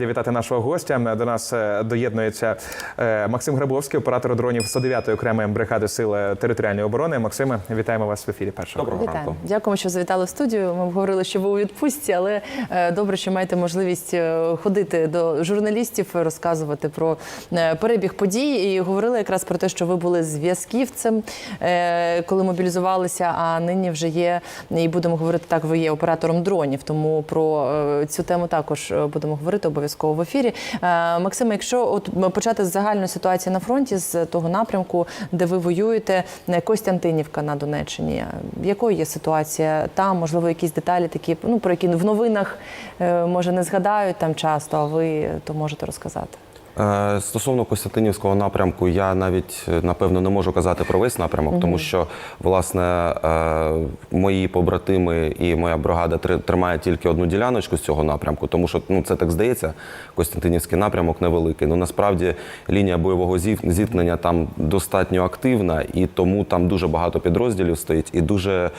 Вітати нашого гостя. До нас е, доєднується е, Максим Грабовський, оператор дронів 109-ї окремої бригади сил територіальної оборони. Максиме, вітаємо вас в ефірі. Першого Доброго Вітаю. ранку. Дякуємо, що завітали в студію. Ми говорили, що ви у відпустці, але е, добре, що маєте можливість е, ходити до журналістів, розказувати про е, перебіг подій. І говорили якраз про те, що ви були зв'язківцем, е, коли мобілізувалися. А нині вже є і будемо говорити так. Ви є оператором дронів. Тому про е, цю тему також е, будемо говорити обов'язково в ефірі. Максим, Максиме, якщо от почати з загальної ситуації на фронті, з того напрямку, де ви воюєте, е, Костянтинівка на Донеччині. е, Якою є ситуація там? Можливо, якісь деталі такі, ну про які в новинах е, може не згадають там часто, а ви то можете розказати. Е, Стосовно Костянтинівського напрямку, я навіть е, напевно не можу казати про весь напрямок, тому що власне е, мої побратими і моя бригада три- тримає тільки одну діляночку з цього напрямку, тому що ну це так здається. Костянтинівський напрямок невеликий. Ну насправді лінія бойового зіткнення там достатньо активна, і тому там дуже багато підрозділів стоїть, і дуже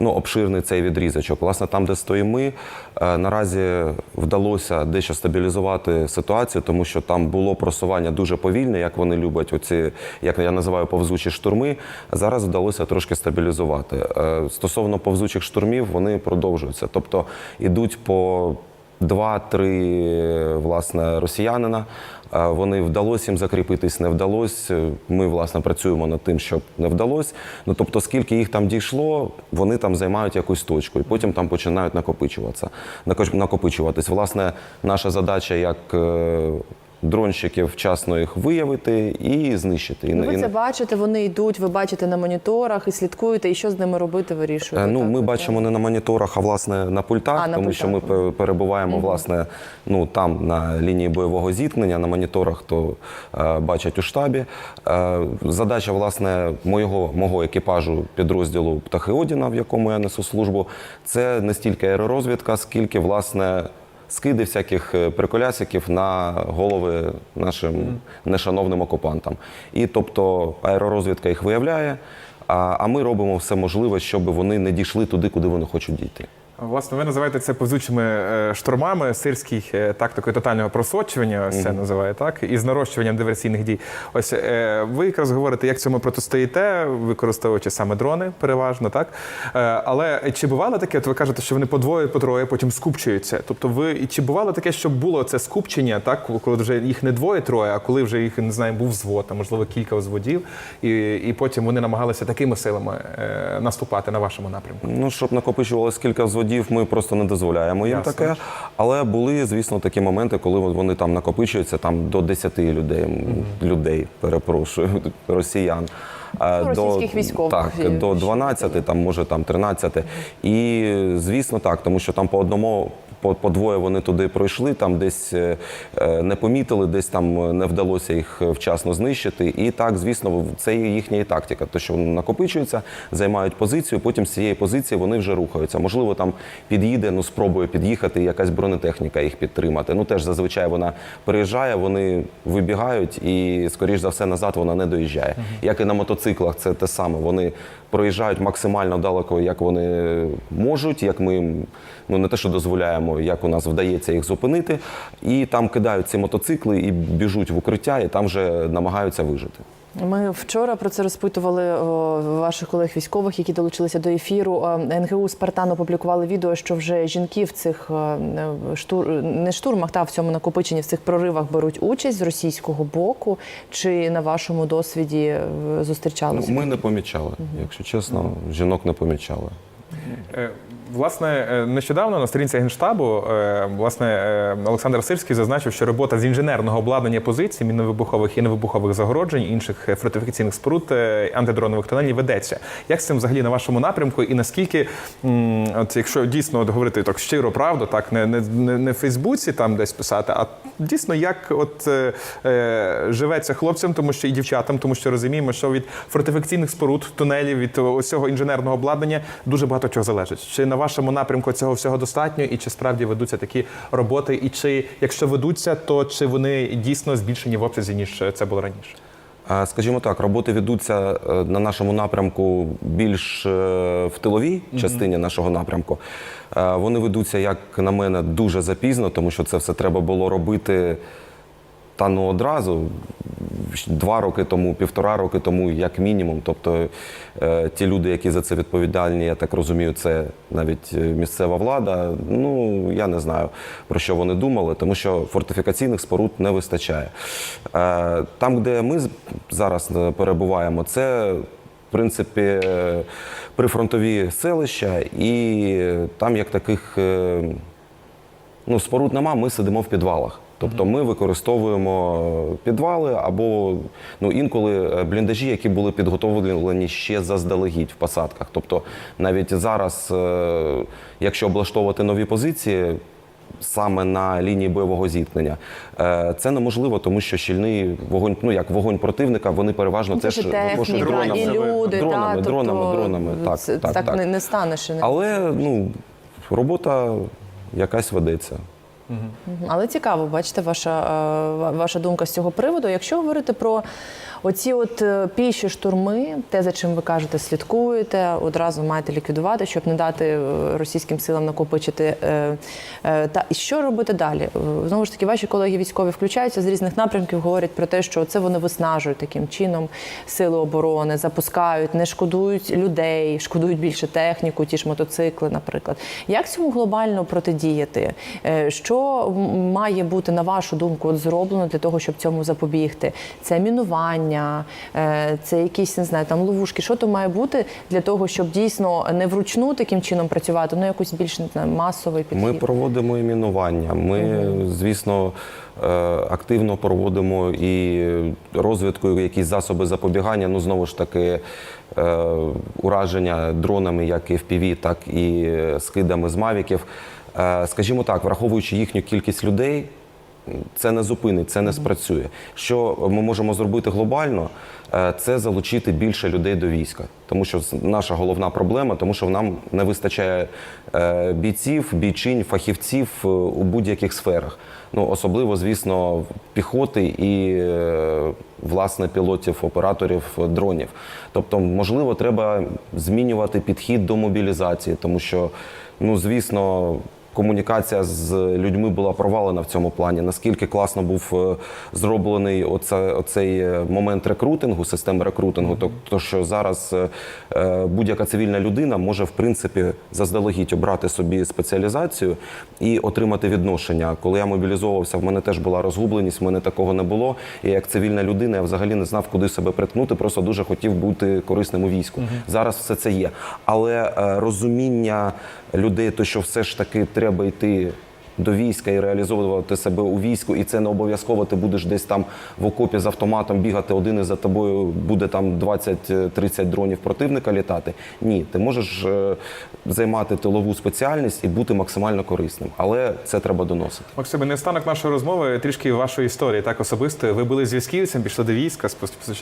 ну обширний цей відрізочок. Власне, там, де стоїмо ми, наразі вдалося дещо стабілізувати ситуацію, тому що там було просування дуже повільне, як вони люблять, оці, як я називаю, повзучі штурми. Зараз вдалося трошки стабілізувати. Е, Стосовно повзучих штурмів, вони продовжуються. Тобто ідуть по два-три власне росіянина. Е, Вони вдалося їм закріпитись, не вдалося. Ми власне працюємо над тим, щоб не вдалося. Ну тобто, скільки їх там дійшло, вони там займають якусь точку, і потім там починають накопичуватися. накопичуватись. Власне, наша задача як е, дронщиків вчасно їх виявити і знищити. І, Ну, ви це бачите, вони йдуть, ви бачите на моніторах і слідкуєте, і що з ними робити, Е, вирішуєте. Ну, так, ми от, бачимо не на моніторах, а власне на пультах, А, на тому пультах, що ми пе- перебуваємо власне ну там на лінії бойового зіткнення. На моніторах то е, бачать у штабі. Е, задача власне моєго мого екіпажу підрозділу Птахи Одіна, в якому я несу службу, це не стільки аеророзвідка, скільки власне. Скиди всяких е, приколясиків на голови нашим нешановним окупантам. І тобто аеророзвідка їх виявляє, а, а ми робимо все можливе, щоб вони не дійшли туди, куди вони хочуть дійти. Власне, ви називаєте це повзучими е, штурмами, сирський е, тактикою тотального просочування, ось це називає так, і з нарощуванням диверсійних дій. Ось е, ви якраз говорите, як цьому протистоїте, використовуючи саме дрони, переважно, так. Але чи бувало таке, от ви кажете, що вони по двоє, по троє, потім скупчуються. Тобто, ви чи бувало таке, що було це скупчення, так, коли вже їх не двоє-троє, а коли вже їх не знаю, був взвод, а можливо кілька взводів, і, і потім вони намагалися такими силами наступати на вашому напрямку. Ну, щоб накопичувалось кілька взводів, ми просто не дозволяємо їм Ясно. таке. Але були, звісно, такі моменти, коли вони там накопичуються там до 10 людей, людей, перепрошую, росіян. Е, до російських військових, Так, до ще 12, там, може там 13. І звісно так, тому що там по одному. По, по двоє вони туди пройшли, там десь е, е, не помітили, десь там не вдалося їх вчасно знищити. І так, звісно, це їхня і тактика. То, що вони накопичуються, займають позицію, потім з цієї позиції вони вже рухаються. Можливо, там під'їде, ну спробує під'їхати якась бронетехніка їх підтримати. Ну теж зазвичай вона приїжджає, вони вибігають, і скоріш за все назад вона не доїжджає. Як і на мотоциклах, це те саме. Вони проїжджають максимально далеко, як вони можуть, як ми їм, ну не те, що дозволяємо, як у нас вдається їх зупинити, і там кидають ці мотоцикли і біжуть в укриття, і там вже намагаються вижити. Ми вчора про це розпитували о, ваших колег військових, які долучилися до ефіру. Е, НГУ Спартан опублікували відео, що вже жінки в цих е, штур не штурмах, та в цьому накопиченні в цих проривах беруть участь з російського боку. Чи на вашому досвіді е, Ну, зустрічалися? ми не помічали, якщо чесно, жінок не помічали. Власне, е, нещодавно на сторінці генштабу е, власне е, Олександр Сирський зазначив, що робота з інженерного обладнання позицій, міновибухових і невибухових загороджень, інших фортифікаційних споруд, антидронових тунелів ведеться. Як з цим взагалі на вашому напрямку? І наскільки, от якщо дійсно от говорити так щиро правду, так не, не, не, в Фейсбуці там десь писати, а дійсно як от е, живеться хлопцям, тому що і дівчатам, тому що розуміємо, що від фортифікаційних споруд, тунелів, від усього інженерного обладнання дуже багато чого залежить. Чи на вашому напрямку цього всього достатньо, і чи справді ведуться такі роботи? І чи якщо ведуться, то чи вони дійсно збільшені в обсязі ніж це було раніше? Скажімо так, роботи ведуться е, на нашому напрямку більш е, в тиловій частині нашого напрямку. Е, Вони ведуться, як на мене, дуже запізно, тому що це все треба було робити та ну одразу. Два роки тому, півтора роки тому, як мінімум. Тобто е, ті люди, які за це відповідальні, я так розумію, це навіть е, місцева влада. Ну я не знаю про що вони думали, тому що фортифікаційних споруд не вистачає. Е, там, де ми зараз перебуваємо, це в принципі прифронтові селища, і там як таких. Ну, споруд нема, ми сидимо в підвалах. Тобто ми використовуємо підвали або ну, інколи е, бліндажі, які були підготовлені ще заздалегідь в посадках. Тобто навіть зараз, е, якщо облаштовувати нові позиції, саме на лінії бойового зіткнення, е, це неможливо, тому що щільний вогонь, ну як вогонь противника, вони переважно Ну, Це теж ж випрошують дронами. і люди, дронами, та, дронами, тобто, дронами. Так, це, так, так, так. Не, не станеш. Не... Але ну, робота якась ведеться. Але цікаво, бачите, ваша, е, ваша думка з цього приводу. Якщо говорити про оці от е, піші штурми, те, за чим ви кажете, слідкуєте, одразу маєте ліквідувати, щоб не дати е, російським силам накопичити. е, Та що робити далі? Знову ж таки, ваші колеги військові включаються з різних напрямків, говорять про те, що це вони виснажують таким чином сили оборони, запускають, не шкодують людей, шкодують більше техніку, ті ж мотоцикли, наприклад. Як цьому глобально протидіяти? Що має бути на вашу думку зроблено для того, щоб цьому запобігти? Це мінування, е, це якісь не знаю, там ловушки. Що то має бути для того, щоб дійсно не вручну таким чином працювати, ну якось більш не знаю, масовий підхід? Ми проводимо іменування. Ми, звісно, е, активно проводимо і розвідку, якісь засоби запобігання. Ну, знову ж таки, е, ураження дронами, як і FPV, так і скидами з мавіків. Скажімо так, враховуючи їхню кількість людей, це не зупинить, це не спрацює. Що ми можемо зробити глобально, е, це залучити більше людей до війська. Тому що наша головна проблема, тому що нам не вистачає е, бійців, бійчинь, фахівців е, у будь-яких сферах. Ну, особливо, звісно, піхоти і власне пілотів, операторів дронів. Тобто, можливо, треба змінювати підхід до мобілізації, тому що, ну, звісно. Комунікація з людьми була провалена в цьому плані. Наскільки класно був е, зроблений оце, оцей е, момент рекрутингу, системи рекрутингу, то, то що зараз е, будь-яка цивільна людина може в принципі заздалегідь обрати собі спеціалізацію і отримати відношення. Коли я мобілізовувався, в мене теж була розгубленість, в мене такого не було. І як цивільна людина я взагалі не знав, куди себе приткнути, просто дуже хотів бути корисним у війську. Зараз все це є. Але розуміння людей, то що все ж таки треба йти. До війська і реалізовувати себе у війську, і це не обов'язково. Ти будеш десь там в окопі з автоматом бігати один і за тобою буде там 20-30 дронів противника літати. Ні, ти можеш е, займати тилову спеціальність і бути максимально корисним, але це треба доносити. Максиме, не останок нашої розмови трішки вашої історії, так особисто. Ви були зв'язківцем, пішли до війська.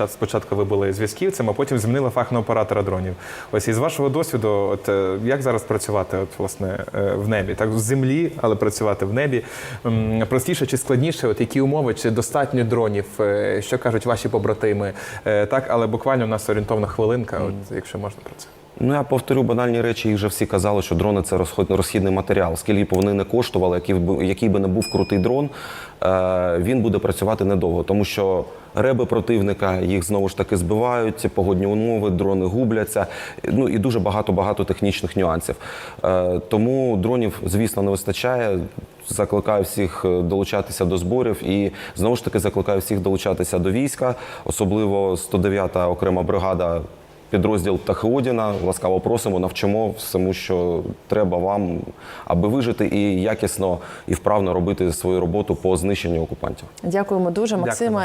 Спочатку ви були зв'язківцем, а потім змінили фах на оператора дронів. Ось із вашого досвіду, от е, як зараз працювати, от власне е, в небі, так з землі, але працювати в небі. Простіше чи складніше? От які умови, чи достатньо дронів? Е, Що кажуть ваші побратими? Е, Так, але буквально у нас орієнтовна хвилинка, от якщо можна про це. Ну я повторю банальні речі. Їх вже всі казали, що дрони це розхідний матеріал. Скільки б вони не коштували, який б який би не був крутий дрон, е, він буде працювати недовго, тому що реби противника їх знову ж таки збивають, погодні умови, дрони губляться. Ну і дуже багато багато технічних нюансів. Е, тому дронів, звісно, не вистачає. Закликаю всіх е, долучатися до зборів і знову ж таки закликаю всіх долучатися до війська, особливо 109-та окрема бригада підрозділ Тахеодіна. Ласкаво просимо, навчимо всьому, що треба вам, аби вижити і якісно і вправно робити свою роботу по знищенню окупантів. Дякуємо дуже, Максима.